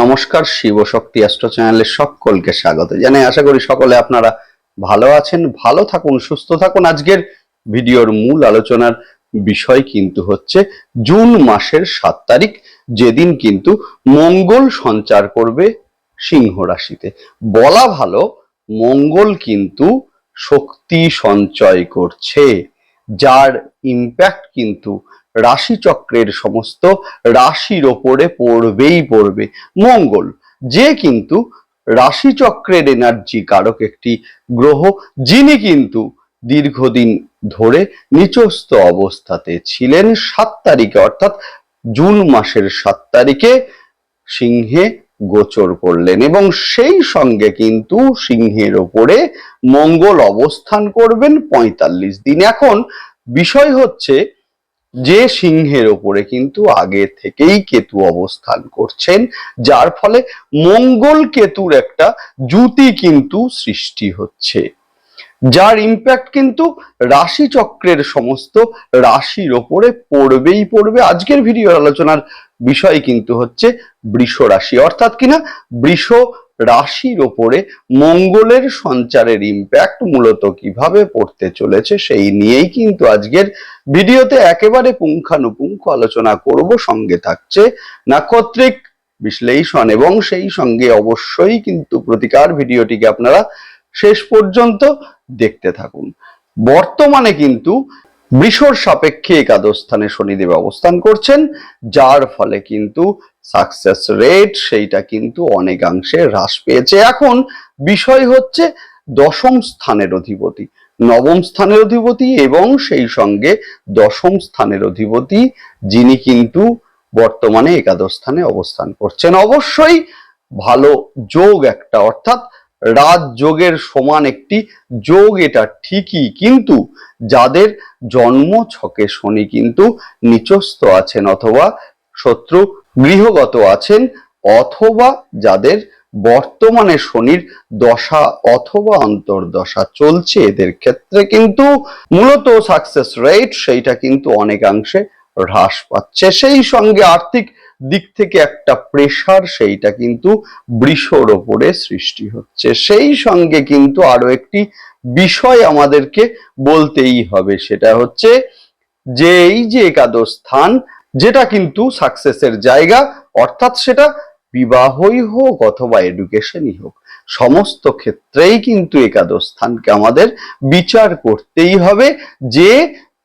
নমস্কার, শিব শক্তি অ্যাস্ট্রো চ্যানেলে সকলকে স্বাগত জানাই। আশা করি সকলে আপনারা ভালো আছেন, ভালো থাকুন, সুস্থ থাকুন। আজকের ভিডিওর মূল আলোচনার বিষয় কিন্তু হচ্ছে জুন মাসের সাত তারিখ, যেদিন কিন্তু মঙ্গল সঞ্চার করবে সিংহ রাশিতে। বলা ভালো, মঙ্গল কিন্তু শক্তি সঞ্চয় করছে, যার ইম্প্যাক্ট কিন্তু রাশিচক্রের সমস্ত রাশির ওপরে পড়বেই পড়বে। মঙ্গল, যে কিন্তু রাশিচক্রের এনার্জি কারক একটি গ্রহ, যিনি কিন্তু দীর্ঘদিন ধরে নিচস্থ অবস্থাতে ছিলেন, সাত তারিখে অর্থাৎ জুন মাসের সাত তারিখে সিংহে গোচর করলেন এবং সেই সঙ্গে কিন্তু সিংহের ওপরে মঙ্গল অবস্থান করবেন পঁয়তাল্লিশ দিন। এখন বিষয় হচ্ছে যে সিংহের ওপরে কিন্তু আগে থেকেই কেতু অবস্থান করছেন, যার ফলে মঙ্গল কেতুর একটা জুতি কিন্তু সৃষ্টি হচ্ছে। যার ইম্প্যাক্ট কিন্তু রাশি চক্রের সমস্ত রাশির ওপরে পড়বেই পড়বে। আজকের ভিডিওর আলোচনার বিষয় কিন্তু হচ্ছে বৃষ রাশি অর্থাৎ কিনা বৃষ রাশির ওপরে মঙ্গলের সঞ্চারের ইম্প্যাক্ট মূলত কীভাবে পড়তে চলেছে সেই নিয়েই কিন্তু আজকের ভিডিওতে একেবারে পুঙ্খানুপুঙ্খ আলোচনা করব। সঙ্গে থাকছে নাক্ষত্রিক বিশ্লেষণ এবং সেই সঙ্গে অবশ্যই কিন্তু প্রতিকার ভিডিওটিকে আপনারা শেষ পর্যন্ত দেখতে থাকুন। বর্তমানে কিন্তু বৃষর সাপেক্ষে একাদশ স্থানে শনিদেব অবস্থান করছেন, যার ফলে কিন্তু সাকসেস রেট সেইটা কিন্তু অনেকাংশে হ্রাস পেয়েছে। এখন বিষয় হচ্ছে দশম স্থানের অধিপতি, নবম স্থানের অধিপতি এবং সেই সঙ্গে দশম স্থানের অধিপতি যিনি কিন্তু বর্তমানে একাদশ স্থানে অবস্থান করছেন। অবশ্যই ভালো যোগ একটা, অর্থাৎ রাজযোগের সমান একটি যোগ এটা ঠিকই, কিন্তু যাদের জন্ম ছকে শনি কিন্তু নিচস্থ আছেন অথবা শত্রু গৃহগত আছেন অথবা যাদের বর্তমানে শনির দশা অথবা অন্তর্দশা চলছে, এদের ক্ষেত্রে কিন্তু মূলত সাকসেস রেট সেইটা কিন্তু অনেকাংশে হ্রাস পাচ্ছে। সেই সঙ্গে আর্থিক দিক থেকে একটা প্রেসার সেইটা কিন্তু বৃষর ওপরে সৃষ্টি হচ্ছে। সেই সঙ্গে কিন্তু আরও একটি বিষয় আমাদেরকে বলতেই হবে, সেটা হচ্ছে যে এই যে একাদশ স্থান যেটা কিন্তু সাকসেসের জায়গা, অর্থাৎ সেটা বিবাহই হোক অথবা এডুকেশনই হোক, সমস্ত ক্ষেত্রেই কিন্তু একাদশ স্থানকে আমাদের বিচার করতেই হবে যে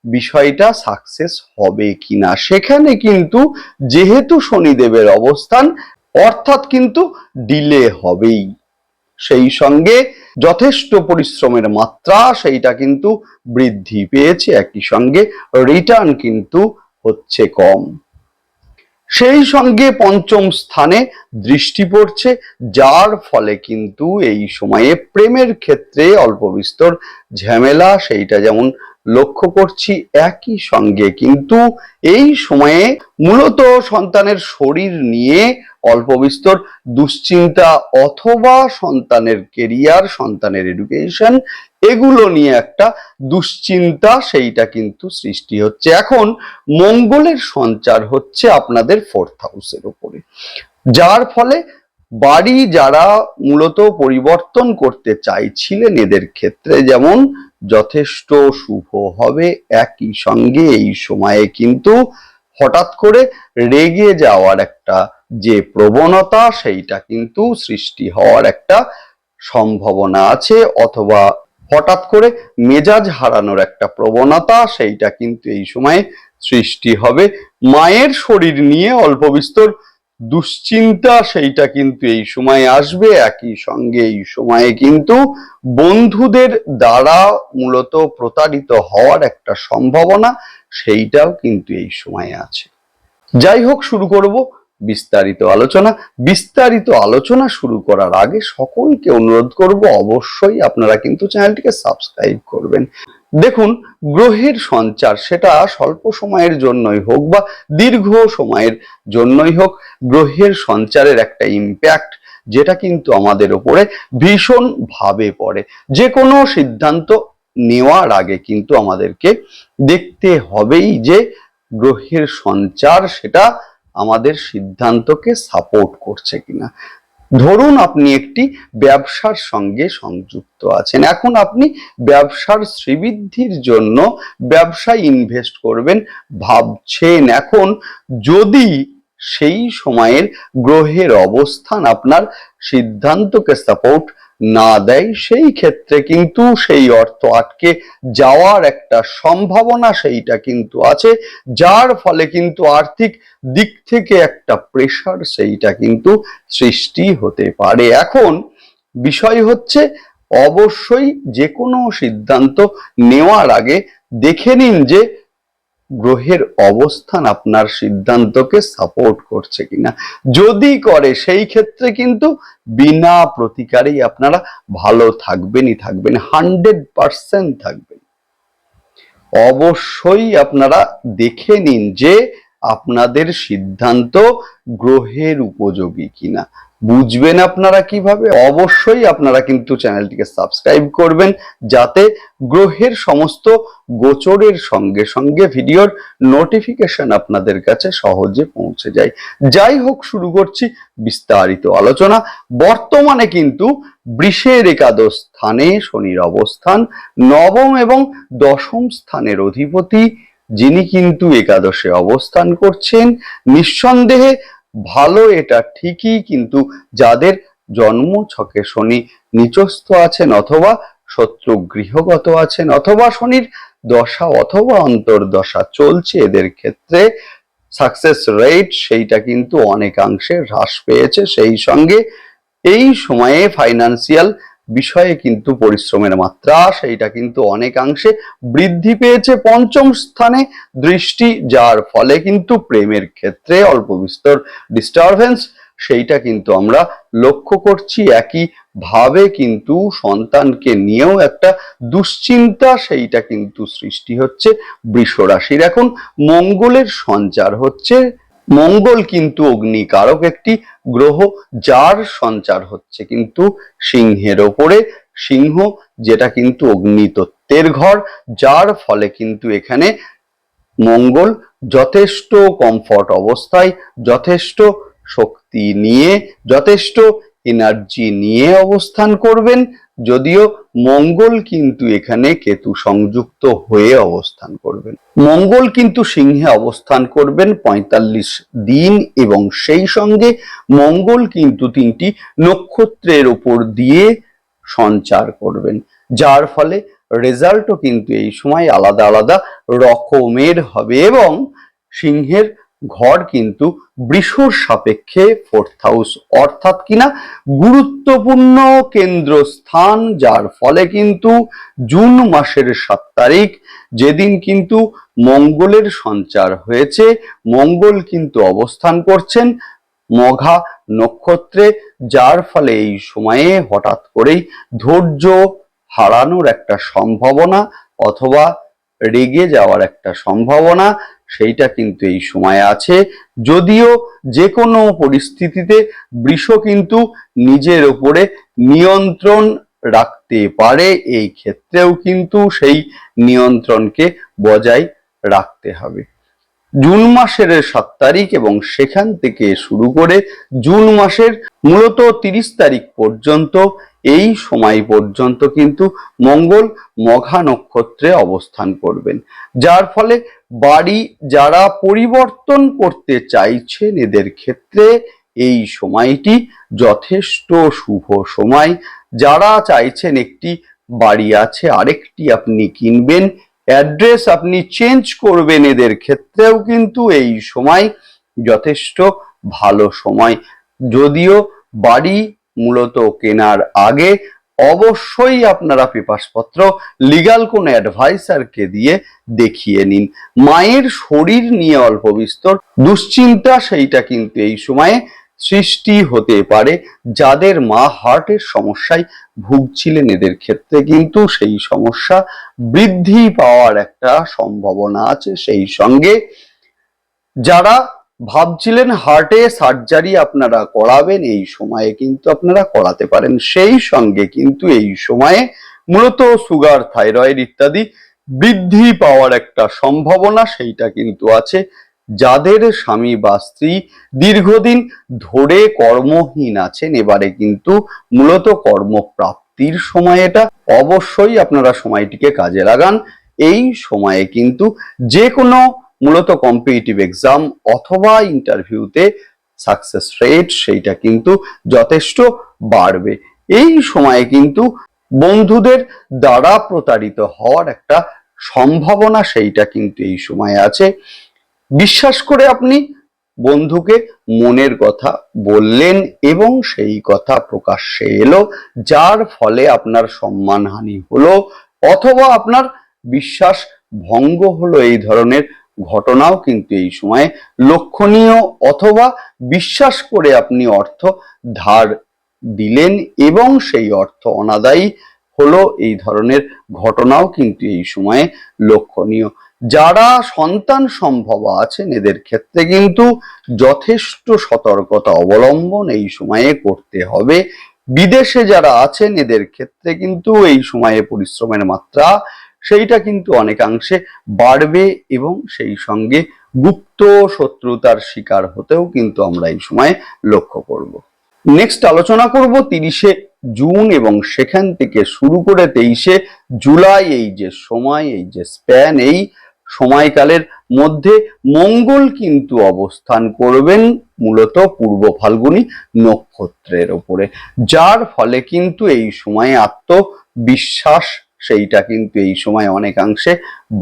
বিষয়টা সাকসেস হবে কিনা। সেখানে কিন্তু যেহেতু শনিদেবের অবস্থান, অর্থাৎ কিন্তু ডিলে হবেই। সেই সঙ্গে যথেষ্ট পরিশ্রমের মাত্রা, সেইটা কিন্তু বৃদ্ধি পেয়েছে। একই সঙ্গে রিটার্ন কিন্তু হচ্ছে কম। সেই সঙ্গে পঞ্চম স্থানে দৃষ্টি পড়ছে, যার ফলে কিন্তু এই সময়ে প্রেমের ক্ষেত্রে অল্প বিস্তর ঝামেলা, সেইটা যেমন লক্ষ্য করছি একই সঙ্গে, কিন্তু এই সময়ে মূলত সন্তানের শরীর নিয়ে অল্প বিস্তর দুশ্চিন্তা অথবা সন্তানের কেরিয়ার সন্তানের এডুকেশন এগুলো নিয়ে একটা দুশ্চিন্তা সেইটা কিন্তু সৃষ্টি হচ্ছে। এখন মঙ্গলের সঞ্চার হচ্ছে আপনাদের ফোর্থ হাউসের উপরে। যার ফলে বাড়ি যারা মূলত পরিবর্তন করতে চাইছিলেন এদের ক্ষেত্রে যেমন যথেষ্ট শুভ হবে একই সঙ্গে এই সময়ে কিন্তু হঠাৎ করে রেগে যাওয়ার একটা যে প্রবণতা, সেইটা কিন্তু সৃষ্টি হওয়ার একটা সম্ভাবনা আছে, অথবা হঠাৎ করে মেজাজ হারানোর একটা প্রবণতা, সেইটা কিন্তু এই সময়ে সৃষ্টি হবে। মায়ের শরীর নিয়ে অল্প বিস্তর দুশ্চিন্তা সেইটা কিন্তু এই সময়ে আসবে, একই সঙ্গে এই সময়ে কিন্তু বন্ধুদের দ্বারা মূলত প্রতারিত হওয়ার একটা সম্ভাবনা সেইটাও কিন্তু এই সময়ে আছে। যাই হোক, শুরু করব বিস্তারিত আলোচনা। বিস্তারিত আলোচনা শুরু করার আগে সকলকে অনুরোধ করব, অবশ্যই আপনারা কিন্তু চ্যানেলটিকে সাবস্ক্রাইব করবেন। দেখুন, গ্রহের সঞ্চার সেটা স্বল্প সময়ের জন্যই হোক বা দীর্ঘ সময়ের জন্যই হোক, গ্রহের সঞ্চারের একটা ইম্প্যাক্ট যেটা কিন্তু আমাদের উপরে ভীষণ ভাবে পড়ে। যে কোনো সিদ্ধান্ত নেওয়ার আগে কিন্তু আমাদেরকে দেখতে হবেই যে গ্রহের সঞ্চার সেটা আমাদের সিদ্ধান্তকে সাপোর্ট করছে কিনা। ধরুন আপনি একটি ব্যবসার সঙ্গে সংযুক্ত আছেন। এখন আপনি ব্যবসার শ্রীবৃদ্ধির জন্য ব্যবসায় ইনভেস্ট করবেন ভাবছেন। এখন যদি সেই সময়ের গ্রহের অবস্থান আপনার সিদ্ধান্তকে সাপোর্ট না দেয়, সেই ক্ষেত্রে কিন্তু সেই অর্থ আটকে যাওয়ার একটা সম্ভাবনা সেইটা কিন্তু আছে, যার ফলে কিন্তু আর্থিক দিক থেকে একটা প্রেশার সেইটা কিন্তু সৃষ্টি হতে পারে। এখন বিষয় হচ্ছে, অবশ্যই যে কোনো সিদ্ধান্ত নেওয়ার আগে দেখে নিন যে গ্রহের অবস্থান আপনার সিদ্ধান্তকে সাপোর্ট করছে কিনা। যদি করে, সেই ক্ষেত্রে কিন্তু বিনা প্রতিকারেই আপনারা ভালো থাকবেনই থাকবেন, হান্ড্রেড পারসেন্ট থাকবেন। অবশ্যই আপনারা দেখে নিন যে আপনাদের সিদ্ধান্ত গ্রহের উপযোগী কিনা? বুঝবেন আপনারা কীভাবে? অবশ্যই আপনারা কিন্তু চ্যানেলটিকে সাবস্ক্রাইব করবেন যাতে গ্রহের সমস্ত গোচরের সঙ্গে সঙ্গে ভিডিওর নোটিফিকেশন আপনাদের কাছে সহজে পৌঁছে যায়। যাই হোক, শুরু করছি বিস্তারিত আলোচনা। বর্তমানে কিন্তু বৃষের একাদশ স্থানে শনির অবস্থান, নবম এবং দশম স্থানের অধিপতি যিনি কিন্তু একাদশে অবস্থান করছেন, নিঃসন্দেহে ভালো এটা ঠিকই, কিন্তু যাদের জন্ম ছকে শনি নিচস্থ আছেন অথবা শত্রু গৃহগত আছেন অথবা শনির দশা অথবা অন্তর্দশা চলছে, এদের ক্ষেত্রে সাকসেস রেট সেইটা কিন্তু অনেকাংশে হ্রাস পেয়েছে। সেই সঙ্গে এই সময়ে ফাইনান্সিয়াল বিষয়ে কিন্তু পরিশ্রমের মাত্রা, সেইটা কিন্তু অনেকাংশে বৃদ্ধি পেয়েছে পঞ্চম স্থানে দৃষ্টি, যার ফলে কিন্তু প্রেমের ক্ষেত্রে অল্প বিস্তর ডিস্টারবেন্স সেইটা কিন্তু আমরা লক্ষ্য করছি। একই ভাবে কিন্তু সন্তানকে নিয়েও একটা দুশ্চিন্তা, সেইটা কিন্তু সৃষ্টি হচ্ছে বৃষ রাশির এখন মঙ্গলের সঞ্চার হচ্ছে মঙ্গল কিন্তু অগ্নিকারক একটি গ্রহ যার সঞ্চার হচ্ছে কিন্তু সিংহের ওপরে। সিংহ যেটা কিন্তু অগ্নিতত্ত্বের ঘর, যার ফলে কিন্তু এখানে মঙ্গল যথেষ্ট কমফর্ট অবস্থায়, যথেষ্ট শক্তি নিয়ে, যথেষ্ট এনার্জি নিয়ে অবস্থান করবেন, যদিও মঙ্গল কিন্তু এখানে কেতু সংযুক্ত হয়ে অবস্থান করবেন। মঙ্গল কিন্তু সিংহে অবস্থান করবেন পঁয়তাল্লিশ দিন এবং সেই সঙ্গে মঙ্গল কিন্তু তিনটি নক্ষত্রের উপর দিয়ে সঞ্চার করবেন, যার ফলে রেজাল্টও কিন্তু এই সময় আলাদা আলাদা রকমের হবে এবং সিংহের ঘর কিন্তু বৃষর সাপেক্ষে ফোর্থ হাউস অর্থাৎ কিনা গুরুত্বপূর্ণ কেন্দ্রস্থান, যার ফলে কিন্তু জুন মাসের সাত তারিখ, যেদিন কিন্তু মঙ্গলের সঞ্চার হয়েছে। মঙ্গল কিন্তু অবস্থান করছেন মঘা নক্ষত্রে, যার ফলে এই সময়ে হঠাৎ করেই ধৈর্য হারানোর একটা সম্ভাবনা অথবা রেগে যাওয়ার একটা সম্ভাবনা সেইটা কিন্তু এই সময় আছে। যদিও যে কোনো পরিস্থিতিতে বৃষ কিন্তু নিজের ওপরে নিয়ন্ত্রণ রাখতে পারে, এই ক্ষেত্রেও কিন্তু সেই নিয়ন্ত্রণকে বজায় রাখতে হবে। জুন মাসের সাত তারিখ এবং সেখান থেকে শুরু করে জুন মাসের মূলত তিরিশ তারিখ পর্যন্ত, এই সময় পর্যন্ত কিন্তু মঙ্গল মঘা নক্ষত্রে অবস্থান করবেন। যার ফলে বাড়ি যারা পরিবর্তন করতে চাইছেন এদের ক্ষেত্রে এই সময়টি যথেষ্ট শুভ সময়। যারা চাইছেন একটি বাড়ি আছে, আরেকটি আপনি কিনবেন, অ্যাড্রেস আপনি চেঞ্জ করবেন এদের ক্ষেত্রেও কিন্তু এই সময় যথেষ্ট ভালো সময়। যদিও বাড়ি মূলত কেনার আগে অবশ্যই আপনারা পেপারসপত্র লিগাল কোন অ্যাডভাইসারকে দিয়ে দেখিয়ে নিন। মায়ের শরীর নিয়ে অল্প বিস্তর, দুশ্চিন্তা সেইটা কিন্তু এই সময়ে সৃষ্টি হতে পারে। যাদের মা হার্টের সমস্যায় ভুগছিলেন, এদের ক্ষেত্রে কিন্তু সেই সমস্যা বৃদ্ধি পাওয়ার একটা সম্ভাবনা আছে। সেই সঙ্গে যারা ভাবছিলেন হার্টে সার্জারি আপনারা করাবেন, এই সময়ে কিন্তু আপনারা করাতে পারেন। সেই সঙ্গে কিন্তু এই সময়ে মূলত সুগার, থাইরয়েড ইত্যাদি বৃদ্ধি পাওয়ার একটা সম্ভাবনা সেইটা কিন্তু আছে, যাদের স্বামী বা স্ত্রী দীর্ঘদিন ধরে কর্মহীন আছেন, এবারে কিন্তু মূলত কর্মপ্রাপ্তির সময় এটা অবশ্যই আপনারা সময়টিকে কাজে লাগান। এই সময়ে কিন্তু যে কোনো মূলত কম্পিটিটিভ এক্সাম অথবা ইন্টারভিউতে সাকসেস রেট সেইটা কিন্তু যথেষ্ট বাড়বে। এই সময়ে কিন্তু বন্ধুদের দ্বারা প্রতারিত হওয়ার একটা সম্ভাবনা সেইটা কিন্তু এই সময়ে আছে। বিশ্বাস করে আপনি বন্ধুকে মনের কথা বললেন এবং সেই কথা প্রকাশ্যে এলো, যার ফলে আপনার সম্মানহানি হলো অথবা আপনার বিশ্বাস ভঙ্গ হলো এই ধরনের ঘটনাও কিন্তু এই সময়ে লক্ষণীয় অথবা বিশ্বাস করে আপনি অর্থ ধার দিলেন এবং সেই অর্থ অনাদায়ী হলো এই ধরনের ঘটনাও কিন্তু এই সময়ে লক্ষণীয়। যারা সন্তান সম্ভব আছেন, এদের ক্ষেত্রে কিন্তু যথেষ্ট সতর্কতা অবলম্বন এই সময়ে করতে হবে। বিদেশে যারা আছেন, এদের ক্ষেত্রে কিন্তু এই সময়ে পরিশ্রমের মাত্রা সেইটা কিন্তু অনেকাংশে বাড়বে এবং সেই সঙ্গে গুপ্ত শত্রুতার শিকার হতেও কিন্তু আমরা এই সময়ে লক্ষ্য করব। নেক্সট আলোচনা করব তিরিশে জুন এবং সেখান থেকে শুরু করে তেইশে জুলাই, এই যে সময়, এই যে স্প্যান এই সময়কালের মধ্যে মঙ্গল কিন্তু অবস্থান করবেন মূলত পূর্ব ফাল্গুনী নক্ষত্রের ওপরে, যার ফলে কিন্তু এই সময়ে আত্মবিশ্বাস সেইটা কিন্তু এই সময় অনেকাংশে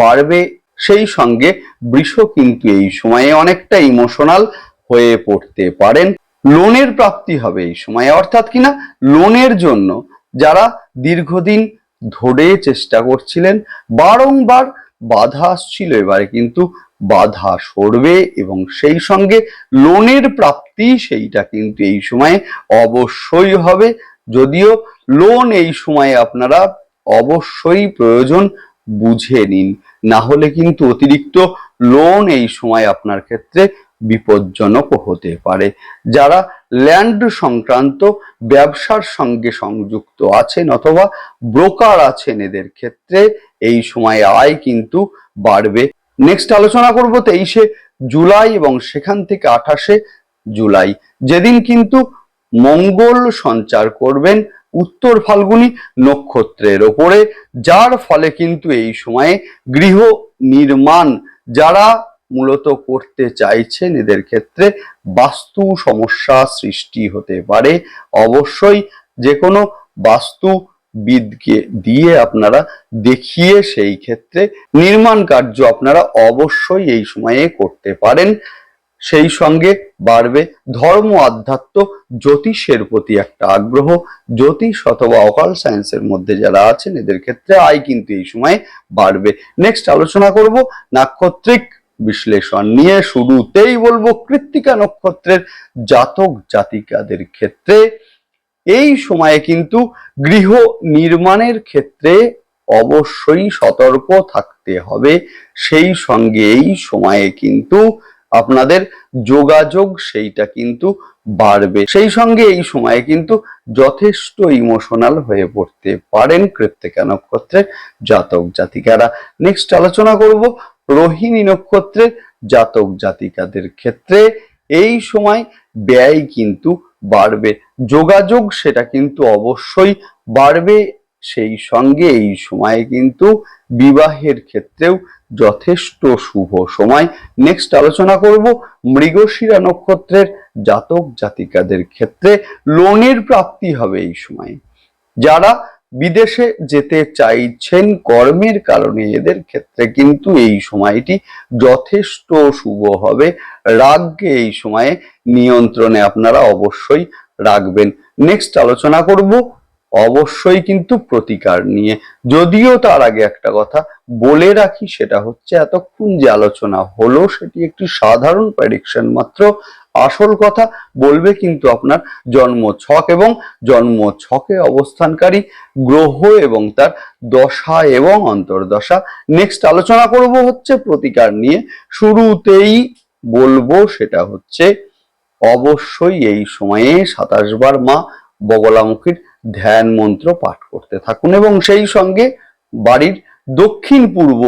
বাড়বে। সেই সঙ্গে বৃষ কিন্তু এই সময়ে অনেকটা ইমোশনাল হয়ে পড়তে পারেন। লোনের প্রাপ্তি হবে এই সময়ে, অর্থাৎ কিনা লোনের জন্য যারা দীর্ঘদিন ধরে চেষ্টা করছিলেন, বারংবার বাধা আসছিল, এবারে কিন্তু বাধা সরবে এবং সেই সঙ্গে লোনের প্রাপ্তি সেইটা কিন্তু এই সময়ে অবশ্যই হবে। যদিও লোন এই সময়ে আপনারা অবশ্যই প্রয়োজন, বুঝে নিন। না হলে কিন্তু অতিরিক্ত লোন এই সময় আপনার ক্ষেত্রে বিপজ্জনক হতে পারে। যারা ল্যান্ড সংক্রান্ত, ব্যবসার সঙ্গে সংযুক্ত আছেন অথবা ব্রোকার আছেন এদের ক্ষেত্রে এই সময় আয় কিন্তু বাড়বে। নেক্সট আলোচনা করব তেইশে জুলাই এবং সেখান থেকে আঠাশে জুলাই। যেদিন কিন্তু মঙ্গল সঞ্চার করবেন উত্তর ফাল্গুনী নক্ষত্রের ওপরে, যার ফলে কিন্তু এই সময়ে গৃহ নির্মাণ, যারা মূলত করতে চাইছেন এদের ক্ষেত্রে বাস্তু সমস্যা সৃষ্টি হতে পারে। অবশ্যই যে কোনো বাস্তু বিদকে দিয়ে আপনারা দেখিয়ে সেই ক্ষেত্রে নির্মাণ কার্য আপনারা অবশ্যই এই সময়ে করতে পারেন। সেই সঙ্গে বাড়বে ধর্ম আধ্যাত্ম, জ্যোতিষের প্রতি একটা আগ্রহ। জ্যোতিষ অথবা অকাল সায়েন্সের মধ্যে যারা আছেন, এদের ক্ষেত্রে আয় কিন্তু এই সময় বাড়বে। নেক্সট আলোচনা করব নাক্ষত্রিক বিশ্লেষণ নিয়ে। শুরুতেই বলব কৃত্তিকা নক্ষত্রের জাতক জাতিকাদের ক্ষেত্রে। এই সময়ে কিন্তু গৃহ নির্মাণের ক্ষেত্রে অবশ্যই সতর্ক থাকতে হবে। সেই সঙ্গে এই সময়ে কিন্তু আপনাদের যোগাযোগ সেইটা কিন্তু বাড়বে। সেই সঙ্গে এই সময়ে কিন্তু যথেষ্ট ইমোশনাল হয়ে পড়তে পারেন কৃত্তিকা নক্ষত্রের জাতক জাতিকারা। নেক্সট আলোচনা করব রোহিণী নক্ষত্রের জাতক জাতিকাদের ক্ষেত্রে। এই সময় ব্যয় কিন্তু বাড়বে। যোগাযোগ সেটা কিন্তু অবশ্যই বাড়বে। সেই সঙ্গে এই সময়ে কিন্তু বিবাহের ক্ষেত্রেও যথেষ্ট শুভ সময়। নেক্সট আলোচনা করব মৃগশিরা নক্ষত্রের জাতক জাতিকাদের ক্ষেত্রে লোনের প্রাপ্তি হবে এই সময়। যারা বিদেশে যেতে চাইছেন কর্মের কারণে এদের ক্ষেত্রে কিন্তু এই সময়টি যথেষ্ট শুভ হবে। রাগকে এই সময়ে নিয়ন্ত্রণে আপনারা অবশ্যই রাখবেন। নেক্সট আলোচনা করব অবশ্যই কিন্তু প্রতিকার নিয়ে। যদিও তার আগে একটা কথা বলে রাখি, সেটা হচ্ছে এতক্ষণ যে আলোচনা হলো, সেটি একটি সাধারণ প্রেডিকশন মাত্র। আসল কথা বলবে কিন্তু আপনার জন্ম ছক এবং জন্ম ছকে অবস্থানকারী গ্রহ এবং তার দশা এবং অন্তর্দশা। নেক্সট আলোচনা করব হচ্ছে প্রতিকার নিয়ে। শুরুতেই বলব সেটা হচ্ছে, অবশ্যই এই সময়ে সাতাশ বার মা বগলামুখীর ধ্যান মন্ত্র পাঠ করতে থাকুন এবং সেই সঙ্গে বাড়ির দক্ষিণ পূর্ব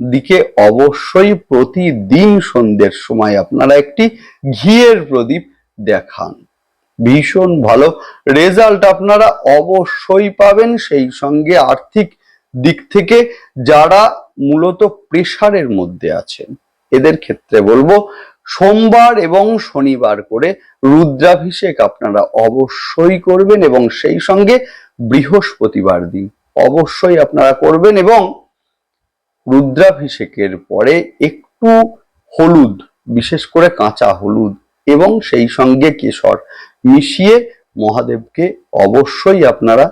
দিকে অবশ্যই প্রতিদিন সন্ধ্যের সময় আপনারা একটি ঘিয়ের প্রদীপ দেখান। ভীষণ ভালো রেজাল্ট আপনারা অবশ্যই পাবেন। সেই সঙ্গে আর্থিক দিক থেকে যারা মূলত প্রেশারের মধ্যে আছেন, এদের ক্ষেত্রে বলব সোমবার এবং শনিবার করে রুদ্রাভিষেক আপনারা অবশ্যই করবেন এবং সেই সঙ্গে বৃহস্পতিবার দিন অবশ্যই আপনারা করবেন এবং রুদ্রাভিষেকের পরে একটু হলুদ, বিশেষ করে কাঁচা হলুদ এবং সেই সঙ্গে কেশর মিশিয়ে মহাদেবকে অবশ্যই আপনারা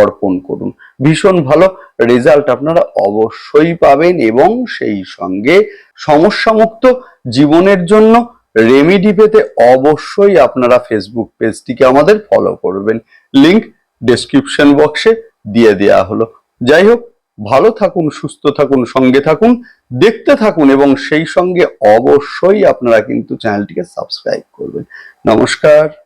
অর্পণ করুন। ভীষণ ভালো রেজাল্ট আপনারা অবশ্যই পাবেন এবং সেই সঙ্গে সমস্যামুক্ত জীবনের জন্য রেমিডি পেতে অবশ্যই আপনারা ফেসবুক পেজটিকে আমাদের ফলো করবেন। লিংক ডেসক্রিপশন বক্সে দিয়ে দেওয়া হলো। যাই হোক, ভালো থাকুন, সুস্থ থাকুন, সঙ্গে থাকুন, দেখতে থাকুন এবং সেই সঙ্গে অবশ্যই আপনারা কিন্তু চ্যানেলটিকে সাবস্ক্রাইব করবেন। নমস্কার।